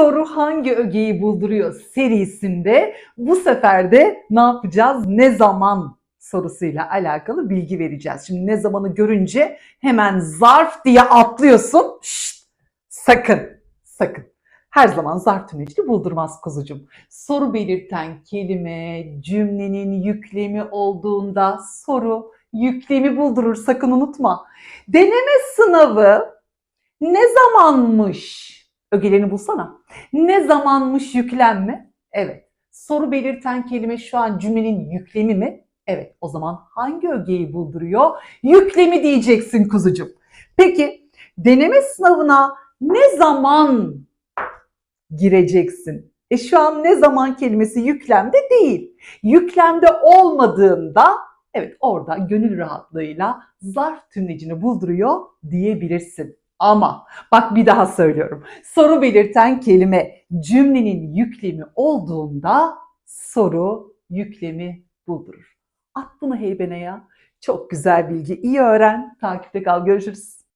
Soru hangi ögeyi bulduruyor serisinde bu sefer de ne yapacağız? Ne zaman sorusuyla alakalı bilgi vereceğiz. Şimdi ne zamanı görünce hemen zarf diye atlıyorsun. Şşt, sakın, sakın. Her zaman zarf tümlecini buldurmaz kuzucum. Soru belirten kelime cümlenin yüklemi olduğunda soru yüklemi buldurur sakın unutma. Deneme sınavı ne zamanmış? Ögelerini bulsana. Ne zamanmış yüklenme? Evet. Soru belirten kelime şu an cümlenin yüklemi mi? Evet. O zaman hangi ögeyi bulduruyor? Yüklemi diyeceksin kuzucum. Peki deneme sınavına ne zaman gireceksin? E şu an ne zaman kelimesi yüklemde değil. Yüklemde olmadığında evet orada gönül rahatlığıyla zarf tümlecini bulduruyor diyebilirsin. Ama bak bir daha söylüyorum. Soru belirten kelime cümlenin yüklemi olduğunda soru yüklemi buldurur. At bunu heybene ya. Çok güzel bilgi. İyi öğren. Takipte kal. Görüşürüz.